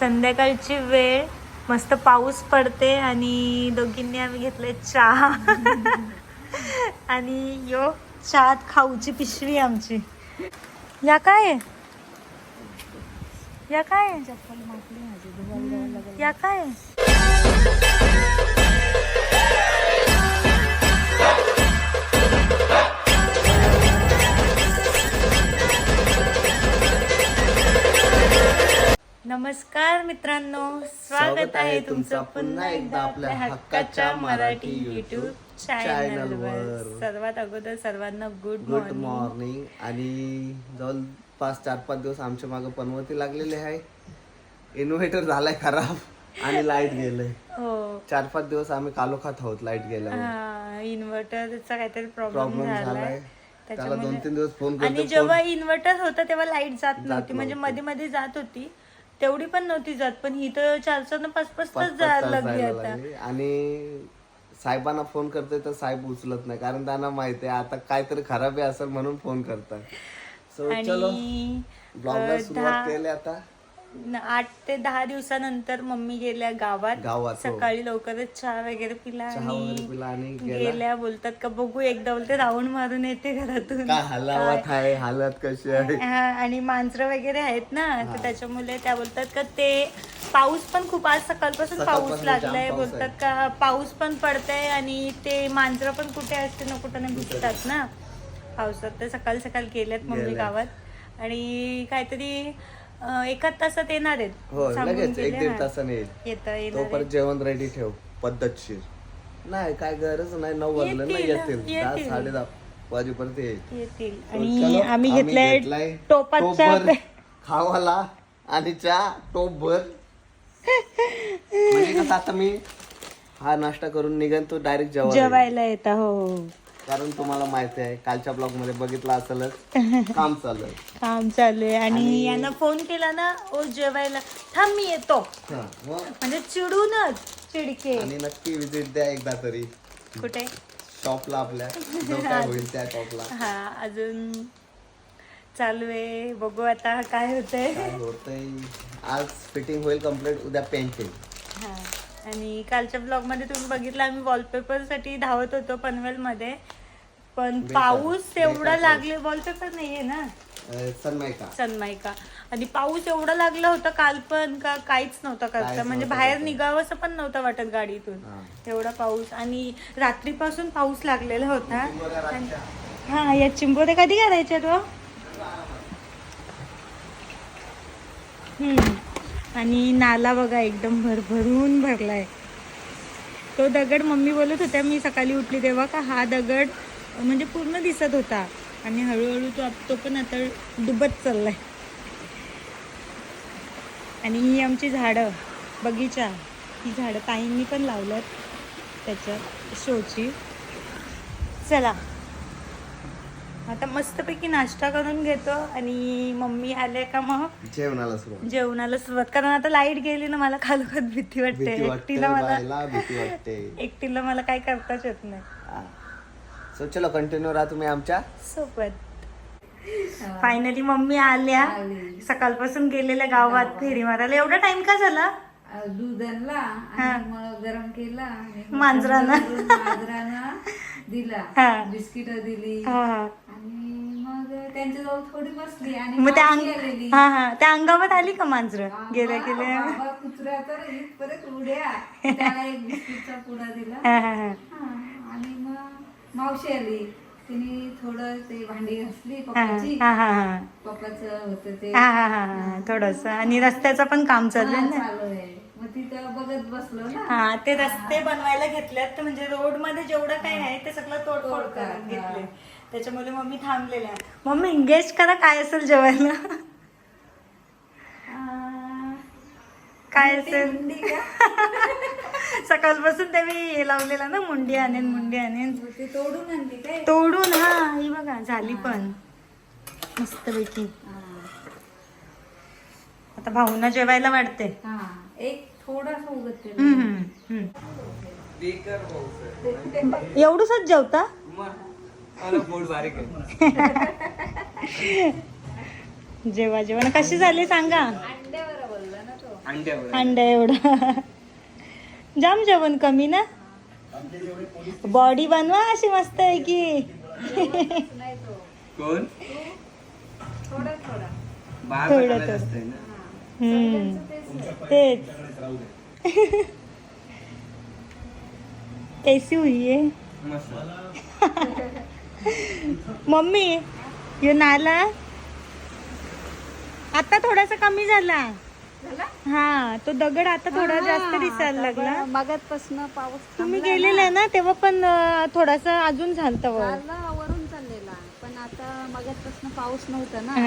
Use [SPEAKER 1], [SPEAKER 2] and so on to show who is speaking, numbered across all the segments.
[SPEAKER 1] संध्याकाळची वेळ मस्त पाऊस पडते आणि दोघींनी आम्ही घेतले चहा आणि यो चहात खाऊची पिशवी आमची या काय? या काय? या काय नमस्कार मित्रांनो स्वागत आहे तुमचं पुन्हा एकदा आपल्या हक्काच्या मराठी युट्यूब चॅनलवर सर्वात अगोदर सर्वांना गुड
[SPEAKER 2] गुड
[SPEAKER 1] मॉर्निंग
[SPEAKER 2] आणि जवळपास चार पाच दिवस आमच्या मागे पनवती लागलेले आहे. इन्व्हर्टर झालाय खराब आणि लाइट गेलंय.
[SPEAKER 1] हो.
[SPEAKER 2] चार पाच दिवस आम्ही कालोखात आहोत लाइट
[SPEAKER 1] हा इन्व्हर्टरचा काहीतरी प्रॉब्लेम झालाय.
[SPEAKER 2] त्याला दोन तीन दिवस फोन
[SPEAKER 1] आणि जेव्हा इन्व्हर्टर होतं तेव्हा लाइट जात नव्हती. म्हणजे. मध्ये मध्ये जात होती. तेवढी पण नव्हती जात पण ही तर चार चार पाच पाच तास जायला लागली आता.
[SPEAKER 2] आणि साहेबांना फोन करतोय तर साहेब उचलत नाही कारण त्यांना माहिती आहे आता काहीतरी खराब आहे असेल म्हणून फोन करतात. सो चलो ब्लॉगला सुरुवात केली आता.
[SPEAKER 1] न- आठ ते दहा दिवसानंतर मम्मी गेल्या गावात.
[SPEAKER 2] गावात, हो.
[SPEAKER 1] सकाळी लवकरच चहा वगैरे पिला
[SPEAKER 2] चहा वगैरे
[SPEAKER 1] आणि
[SPEAKER 2] पिला आणि गेला.
[SPEAKER 1] गेल्या बोलतात का बघू एकदा बोलते राऊंड मारून येते घरातून.
[SPEAKER 2] काय हलावत आहे हालत कशी आहे?
[SPEAKER 1] हा, आणि मांजरं वगैरे आहेत ना तर त्याच्यामुळे त्या बोलतात का ते पाऊस पण खूप आज सकाळपासून पाऊस
[SPEAKER 2] सकाळपासून जाम
[SPEAKER 1] लागलाय.
[SPEAKER 2] पाऊस
[SPEAKER 1] बोलतात का पाऊस पण पडतंय आणि ते मांजरं पण कुठे असते ना कुठं ना भिजतात ना. पावसात तर सकाळ सकाळ गेल्यात मम्मी
[SPEAKER 2] गेल्यात.
[SPEAKER 1] गावात. आणि काहीतरी एका तासात येणार आहेत.
[SPEAKER 2] हो
[SPEAKER 1] सांगून
[SPEAKER 2] लगेच एक दीड. तासाने येईल.
[SPEAKER 1] येतं येणार
[SPEAKER 2] तोपर्यंत जेवण रेडी ठेव पद्धतशीर. नाही काय गरज नाही नऊ वाजले ना
[SPEAKER 1] येतील,
[SPEAKER 2] येतील. दहा
[SPEAKER 1] येतील.
[SPEAKER 2] साडे दहा वाजेपर्यंत येईल.
[SPEAKER 1] येतील. आणि
[SPEAKER 2] चलो,
[SPEAKER 1] आम्ही घेतलाय टोपाचा
[SPEAKER 2] टोपभर खावाला आणि चहा टोप भर म्हणजे कसं आता मी हा नाश्ता करून निघन तो डायरेक्ट
[SPEAKER 1] जेवायला येता हो हो.
[SPEAKER 2] कारण तुम्हाला माहिती आहे कालच्या ब्लॉगमध्ये बघितलं असेलच काम चालू आहे.
[SPEAKER 1] काम चालू आहे. आणि यांना फोन केला ना ओ जेवायला. थांब मी येतो.
[SPEAKER 2] हा, मग?
[SPEAKER 1] म्हणजे चिडूनच चिडके.
[SPEAKER 2] आणि नक्की विजिट द्या एकदा तरी.
[SPEAKER 1] कुठे?
[SPEAKER 2] शॉपला आपल्या. जो काय होईल त्या शॉपला
[SPEAKER 1] हा अजून चालू आहे. बघू आता काय होतंय.
[SPEAKER 2] काय होतंय? आज फिटिंग होईल कंप्लीट उद्या पेंटिंग
[SPEAKER 1] हा. आणि कालच्या ब्लॉगमध्ये तुम्ही बघितलं आम्ही वॉलपेपरसाठी धावत होतो पनवेल मध्ये पण पाऊस एवढा लागले वॉलपेपर नाहीये ना?
[SPEAKER 2] सन्मायका.
[SPEAKER 1] सनमायका. आणि पाऊस एवढा लागला होता काल पण का काहीच नव्हता करता. म्हणजे बाहेर. निघावं असं पण नव्हतं वाटत गाडीतून.
[SPEAKER 2] हा.
[SPEAKER 1] एवढा पाऊस. आणि रात्रीपासून पाऊस लागलेला होता. हा या चिंबोऱ्या कधी करायच्या तो हम्म. आणि नाला बघा एकदम भरभरून भरलाय. तो दगड मम्मी बोलत होत्या मी सकाळी उठली तेव्हा का हा दगड म्हणजे पूर्ण दिसत होता. आणि हळूहळू तो तो पण आता डुबत चाललाय. आणि ही आमची झाडं बगीचा ही झाडं ताईंनी पण लावलं त्याच्या शोची. चला. आता मस्तपैकी नाश्ता करून घेतो आणि मम्मी आले का मग?
[SPEAKER 2] जेवणाला सुरुवात.
[SPEAKER 1] जेवणाला सुरुवात. कारण आता लाइट गेली ना मला खालोखात भीती वाटते.
[SPEAKER 2] भीती वाटते
[SPEAKER 1] एकटीला मला
[SPEAKER 2] बायला भीती वाटते.
[SPEAKER 1] एकटीला मला काय करताच येत नाही.
[SPEAKER 2] सो चलो कंटिन्यू राहा तुम्ही आमच्या.
[SPEAKER 1] सोबत. फायनली मम्मी आल्या. सकाळपासून गेलेल्या गावात फेरी मारायला. एवढा टाइम का झाला?
[SPEAKER 3] दूध आणला आणि मग गरम केला आणि मग. करून मांजरांना दिला.
[SPEAKER 1] हा.
[SPEAKER 3] बिस्किट दिली.
[SPEAKER 1] हा,
[SPEAKER 3] मग त्यांच्याजवळ थोडी बसली आणि
[SPEAKER 1] मग त्या अंग
[SPEAKER 3] आलेली.
[SPEAKER 1] हा हा. त्या अंगावर आली का मांजर? गेल्या
[SPEAKER 3] बाबा-
[SPEAKER 1] गेल्या
[SPEAKER 3] बाबा कुत्र्या तर परत उड्या. त्याला एक बिस्किटचा पुडा दिला.
[SPEAKER 1] हा हा हा.
[SPEAKER 3] हा, आणि मग मावशी आली. तिने थोडं ते भांडी घासली पप्पाची.
[SPEAKER 1] हा हा हा.
[SPEAKER 3] पप्पाचं होतं ते.
[SPEAKER 1] हा हा हा हा. थोडस. आणि रस्त्याचं पण काम चालू आहे
[SPEAKER 3] हा,
[SPEAKER 1] ना?
[SPEAKER 3] चालू आहे. मग तिथं बघत बसलो ना.
[SPEAKER 1] हा ते रस्ते बनवायला घेतल्यात. तर म्हणजे रोडमध्ये जेवढं काय आहे ते सगळं तोडफोड
[SPEAKER 3] तोड
[SPEAKER 1] करत घेतले त्याच्यामुळे मम्मी थांबलेल्या मम्मी एंगेज करा काय असेल जेवायला? काय असेल? सकाळपासून ते मी हे लावलेला ना मुंडी आणेन मुंडी आणेन.
[SPEAKER 3] तोडून आणली काय?
[SPEAKER 1] तोडून हा ही बघा झाली पण. मस्त पैकी. आता भाऊना जेवायला वाटते
[SPEAKER 3] हा एक थोडासा उगत.
[SPEAKER 1] एवढंच जेवता? जेवा जेवण कशी झाली सांगा?
[SPEAKER 3] अंड्यावर. बोलला ना तो
[SPEAKER 2] अंड्यावर
[SPEAKER 1] अंडा एवढा. जाम जेवण कमी ना? बॉडी बनवा अशी मस्त आहे की.
[SPEAKER 2] कोण?
[SPEAKER 3] थोडा तेच.
[SPEAKER 1] कैसी हुई है? मम्मी यो नाला. आता थोडासा कमी झाला? हा तो दगड आता थोडा जास्त दिसायला लागला.
[SPEAKER 3] मगातपासून पाऊस
[SPEAKER 1] तुम्ही गेलेला ना. तेव्हा पण थोडासा अजून झालता वर
[SPEAKER 3] झाला वरून चाललेला. पण आता मगातपासून पाऊस नव्हता ना.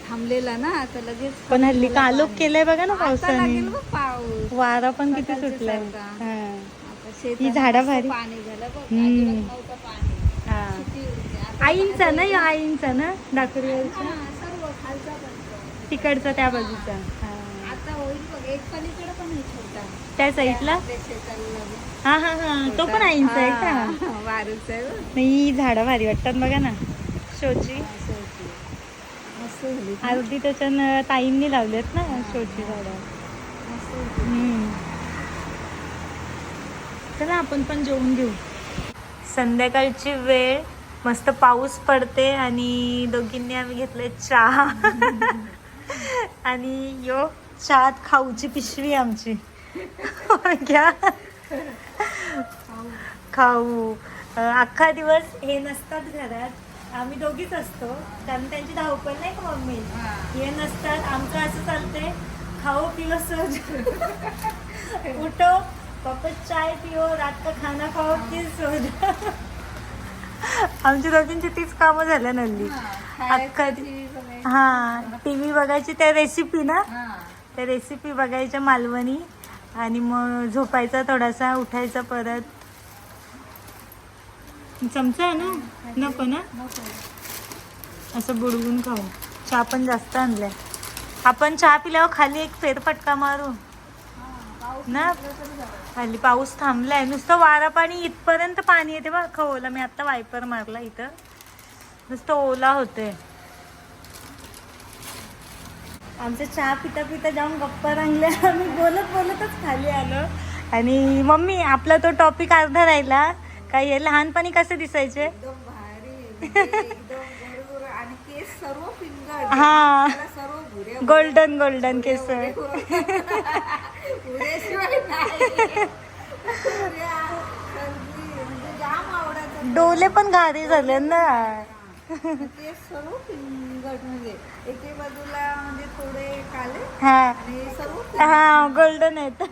[SPEAKER 3] थांबलेला ना तर लगेच
[SPEAKER 1] पण हल्ली कालोख केलंय बघा ना
[SPEAKER 3] आता
[SPEAKER 1] पावसाने.
[SPEAKER 3] पाऊस.
[SPEAKER 1] वारा पण किती सुटलाय. हा.
[SPEAKER 3] आता
[SPEAKER 1] झाडं भारी.
[SPEAKER 3] पाणी झालं बघ
[SPEAKER 1] हम्म.
[SPEAKER 3] अजिबात नव्हतं पाणी
[SPEAKER 1] हा
[SPEAKER 3] किती होते. आता
[SPEAKER 1] आईंचा ना या आईंचा ना
[SPEAKER 3] हा, तो.
[SPEAKER 1] तिकडचा त्या बाजूचा हा. त्या साईडला. हा हा हा तो पण आईंचा आहे का
[SPEAKER 3] हा.
[SPEAKER 1] नाही झाडं भारी वाटतात बघा ना शोची
[SPEAKER 3] असं होती. मस्त झाली ती.
[SPEAKER 1] अर्धी त्याच्यानं ताईंनी लावलेत ना शोची झाडं. चला आपण पण जेवून घेऊ संध्याकाळची वेळ मस्त पाऊस पडते आणि दोघींनी आम्ही घेतले चहा. आणि यो चहात खाऊची पिशवी आमची. घ्या. खाऊ. अख्खा दिवस हे नसतात घरात. आम्ही दोघीच असतो. कारण त्यांची धावपळ नाही का मम्मी?
[SPEAKER 3] हा.
[SPEAKER 1] नसतात. आमचं असं चालतंय. खाओ पिओ सोच उठो पापा चाय पिओ रात का खाना खाओ फिर सो जाओ. आमची दोघींची तीच कामं झाल्या नल्ली.
[SPEAKER 3] हा,
[SPEAKER 1] अख्खा. हा टी व्ही बघायची त्या रेसिपी ना. त्या रेसिपी बघायच्या मालवणी आणि मग झोपायचा थोडासा उठायचा परत. चमचा आहे ना? नको ना. असं बुडवून खाऊ. चहा पण जास्त आणलाय. आपण चहा पिल्यावर खाली एक फेरफटका मारू. ना. खाली पाऊस थांबलाय. नुसतं वारा पाणी इथपर्यंत पाणी येते बघ. खवला मी आता वायपर मारला इथं. नुसतं ओला होते आमचं चहा पिता पिता जाऊन गप्पा रंगल्या. आम्ही बोलत बोलतच खाली आलो. आणि मम्मी आपला तो टॉपिक अर्धा राहिला. काय हे लहानपणी कसे दिसायचे?
[SPEAKER 3] म्हणजे
[SPEAKER 1] हा. गोल्डन गोल्डन केस
[SPEAKER 3] म्हणजे
[SPEAKER 1] डोले पण घारी झाले ना.
[SPEAKER 3] ते सर्व म्हणजे एके बाजूला म्हणजे थोडे काले
[SPEAKER 1] हा.
[SPEAKER 3] सर्व
[SPEAKER 1] हा गोल्डन आहेत.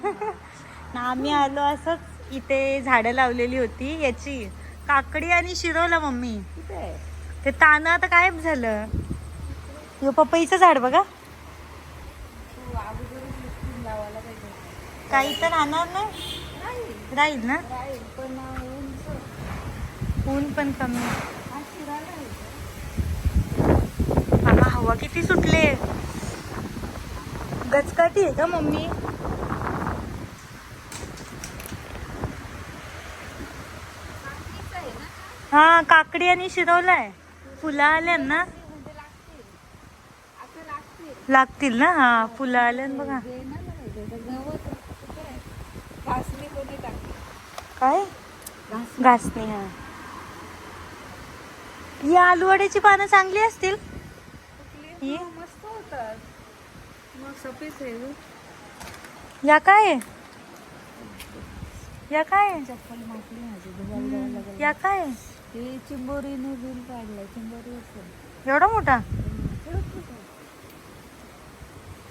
[SPEAKER 1] ना आम्ही आलो असंच. इथे झाडं लावलेली होती. याची काकडी आणि शिरवला मम्मी. ते तानं आता गायब झालं. यो पपईचं झाड बघा
[SPEAKER 3] तू अगोदरच लिस्टिंग लावायला पाहिजे
[SPEAKER 1] काही तर राहणार नाही राहील ना?
[SPEAKER 3] पण
[SPEAKER 1] ऊन पण कमी. बाबा हवा किती सुटले. गचकाटी आहे का मम्मी? हा काकडी आणि शिरवलाय. फुलं आल्या ना?
[SPEAKER 3] लागतील
[SPEAKER 1] ना? हा फुलं आल्या बघा
[SPEAKER 3] जे ना लावायचं, तर गवत कुठे आहे? घासणी कोणी टाकली
[SPEAKER 1] काय घासणी हा या आलूवड्याची पानं चांगली असतील
[SPEAKER 3] कुठली
[SPEAKER 1] ही?
[SPEAKER 3] हा, मस्त होतात मग सफेद आहे गं.
[SPEAKER 1] या काय? या काय?
[SPEAKER 3] चप्पल मागली माझी धुवायला जायला लागलं.
[SPEAKER 1] या काय?
[SPEAKER 3] हे चिंबोरीने बिल काढलंय चिंबोरी असेल
[SPEAKER 1] एवढा मोठा.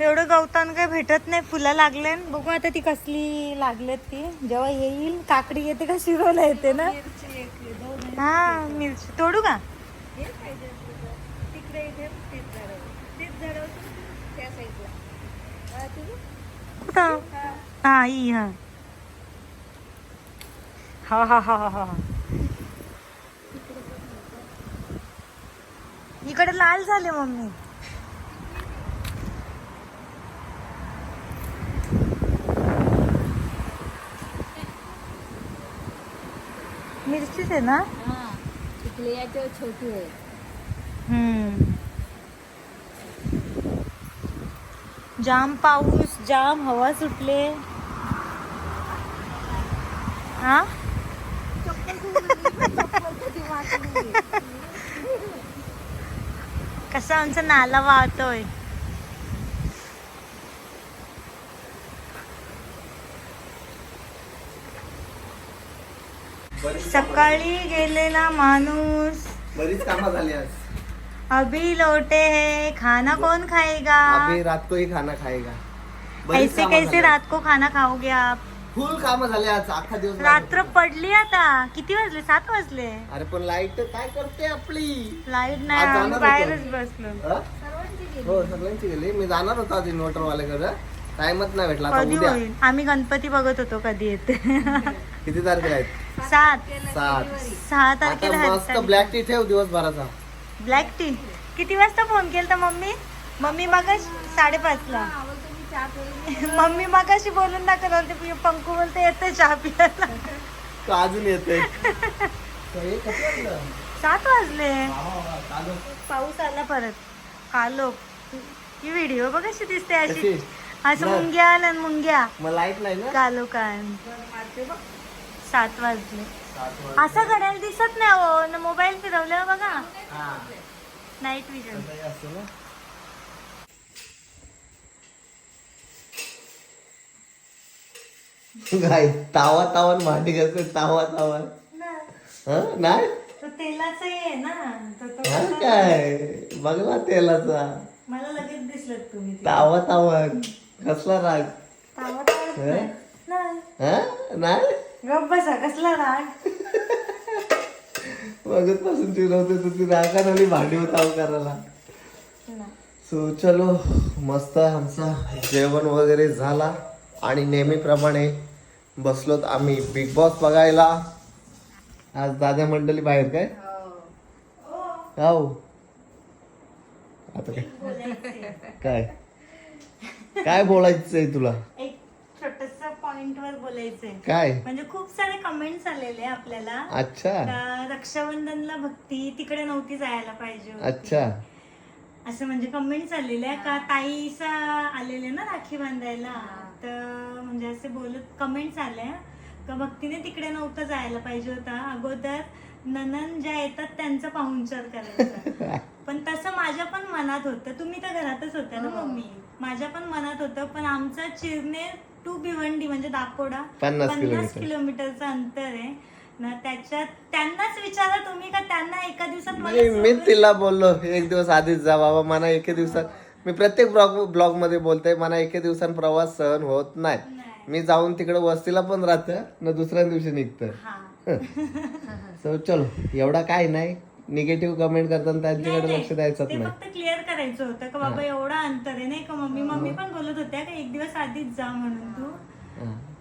[SPEAKER 1] एवढं गवतान काही भेटत नाही फुलं लागले बघू आता ती कसली लागलेत ती. जेव्हा येईल काकडी येते का शिरोला येते ना. हा मिरची. तोडू का?
[SPEAKER 3] हे हा?
[SPEAKER 1] कुठं?
[SPEAKER 3] हा.
[SPEAKER 1] हा. हा हा हा हा हा. इकडे लाल झाले मम्मी. मिरचीच आहे ना?
[SPEAKER 3] हा याच्यावर छोटी आहे.
[SPEAKER 1] हम्म. जाम पाऊस जाम हवा सुटले. हा कसा आमचा नाला वाहतोय. सकाळी गेलेला माणूस.
[SPEAKER 2] बरीच कामं झाली आज.
[SPEAKER 1] अभी लोटे है खाना कौन खाएगा?
[SPEAKER 2] अभी रात को ही खाना खाएगा. बरीच
[SPEAKER 1] ऐसे
[SPEAKER 2] कामं
[SPEAKER 1] कैसे
[SPEAKER 2] झाली.
[SPEAKER 1] रात को खाना खाओगे आप?
[SPEAKER 2] फुल काम झाले आज अख्खा दिवस
[SPEAKER 1] रात्र पडली आता. किती वाजले? सात वाजले.
[SPEAKER 2] अरे पण लाइट काय करते आपली?
[SPEAKER 1] लाइट नाही
[SPEAKER 2] आज
[SPEAKER 1] आम्ही
[SPEAKER 2] जाणार
[SPEAKER 1] बाहेरच
[SPEAKER 2] होतो.
[SPEAKER 1] बसलो.
[SPEAKER 2] हा? हो सगळ्यांची गेली. मी जाणार होतो आज इन्व्हर्टर वाल्याकडे टाइमच नाही भेटला आता.
[SPEAKER 1] कधी
[SPEAKER 2] उद्या.
[SPEAKER 1] होईल? आम्ही गणपती बघत होतो कधी येते.
[SPEAKER 2] किती तारखेला आहेत?
[SPEAKER 1] सात.
[SPEAKER 2] सात.
[SPEAKER 1] सहा तारखेला
[SPEAKER 2] आता मस्त ब्लॅक टी ठेव दिवसभराचा.
[SPEAKER 1] ब्लॅक टी किती वाजता फोन केलता मम्मी? मम्मी मग साडेपाच ला मम्मी मगाशी बोलून दाखवत होते पंकू बोलते येते चहा पियाला
[SPEAKER 2] का अजून येते?
[SPEAKER 1] सात वाजले.
[SPEAKER 2] हा.
[SPEAKER 1] पाऊस आला परत. कालो ही व्हिडिओ बघ कशी दिसते अशी.
[SPEAKER 2] कशी?
[SPEAKER 1] असं. मुंग्या आल्या मुंग्या.
[SPEAKER 2] मग लाइट नाही ना?
[SPEAKER 1] कालो काय सात वाजले
[SPEAKER 2] सात.
[SPEAKER 1] असं घड्याळ दिसत नाही हो न मोबाईल फिरवलं बघा
[SPEAKER 2] हा.
[SPEAKER 1] नाईट विजन
[SPEAKER 2] असतं ना. काय तावा तावन भांडी करते तावा तावन हं? नाही
[SPEAKER 1] तो तेलाचा आहे ना तो तो
[SPEAKER 2] हा
[SPEAKER 1] कसा-
[SPEAKER 2] काय बघला तेलाचा
[SPEAKER 1] मला लगेच दिसलं तुम्ही ते.
[SPEAKER 2] तावा तावन कसला राग
[SPEAKER 1] तावा तावत
[SPEAKER 2] हे?
[SPEAKER 1] नाही. नाही.
[SPEAKER 2] हा नाही
[SPEAKER 1] गप्प बसा कसला राग?
[SPEAKER 2] बघत पासून चिरवते तू ती रागा आली भांडी ताव करायला. सो चलो मस्त आमचा जेवण वगैरे झाला. आणि नेहमीप्रमाणे बसलोत आम्ही. बिग बॉस बघायला. आज दादा मंडळी बाहेर काय? हो. आता काय? काय? काय बोलायचंय तुला?
[SPEAKER 1] पॉइंट वर बोलायचंय.
[SPEAKER 2] काय?
[SPEAKER 1] म्हणजे खूप सारे कमेंट्स आलेले आपल्याला.
[SPEAKER 2] अच्छा.
[SPEAKER 1] रक्षाबंधनला भक्ती तिकडे नव्हती जायला पाहिजे.
[SPEAKER 2] अच्छा.
[SPEAKER 1] असं म्हणजे कमेंट्स आलेल्या का ताईसा आलेले ना राखी बांधायला? तर म्हणजे असे बोलत कमेंट्स आल्या का भक्तीने तिकडे नव्हतं जायला पाहिजे होता? अगोदर ननन ज्या येतात त्यांचा पाहुणचार करायचा. पण तसं माझ्या पण मनात होतं. तुम्ही तर घरातच होत्या ना मम्मी. माझ्या पण मनात होतं. पण आमचा चिरणे टू भिवंडी म्हणजे दापोडा.
[SPEAKER 2] पन्नास किलोमीटर.
[SPEAKER 1] किलोमीटरचं अंतर आहे. ना त्याच्यात त्यांनाच विचारा तुम्ही का त्यांना एका दिवसात मला
[SPEAKER 2] नाही मी तिला बोललो एक दिवस आधीच जा बाबा मला एके दिवसात मी प्रत्येक ब्लॉग ब्लॉगमध्ये बोलते मला एके दिवसात प्रवास सहन होत नाही.
[SPEAKER 1] नाही.
[SPEAKER 2] मी जाऊन तिकडे वस्तीला पण राहतं ना दुसऱ्या दिवशी निघतं.
[SPEAKER 1] हा.
[SPEAKER 2] सो चलो एवढा काय नाही. निगेटिव्ह कमेंट करताना त्यांच्याकडे. लक्ष द्यायचं
[SPEAKER 1] ते
[SPEAKER 2] नाही.
[SPEAKER 1] फक्त क्लिअर करायचं होतं का बाबा एवढा अंतर आहे नाही का मम्मी? मम्मी पण बोलत होत्या का एक दिवस आधीच जा म्हणून तू.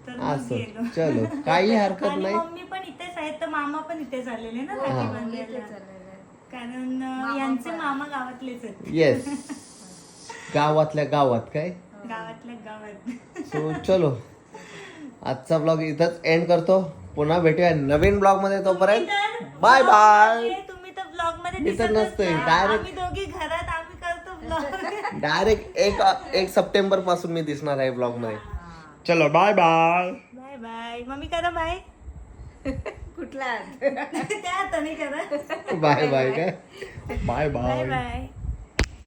[SPEAKER 1] तर. मग गेलो.
[SPEAKER 2] असं चलो. काही हरकत
[SPEAKER 1] आणि
[SPEAKER 2] नाही.
[SPEAKER 1] मम्मी पण इथेच आहेत तर मामा पण इथेच आलेले ना राखी बांधायला कारण अं, यांचे मामा गावातलेच आहेत.
[SPEAKER 2] येस गावातल्या गावात काय?
[SPEAKER 1] गावातल्या गावात.
[SPEAKER 2] सो चलो. आजचा ब्लॉग इथंच एंड करतो. पुन्हा भेटूया नवीन ब्लॉगमध्ये तोपर्यंत. बाय बाय
[SPEAKER 1] दिसत
[SPEAKER 2] नसतोय,
[SPEAKER 1] आम्ही दोघी घरात आम्ही करतो ब्लॉग
[SPEAKER 2] डायरेक्ट एक एक सप्टेंबरपासून मी दिसणार आहे ब्लॉगमध्ये. चलो bye bye
[SPEAKER 1] bye bye mummy करा बाय
[SPEAKER 3] कुठला?
[SPEAKER 1] त्या हाताने करा.
[SPEAKER 2] बाय बाय काय? Bye
[SPEAKER 1] bye
[SPEAKER 2] bye
[SPEAKER 1] bye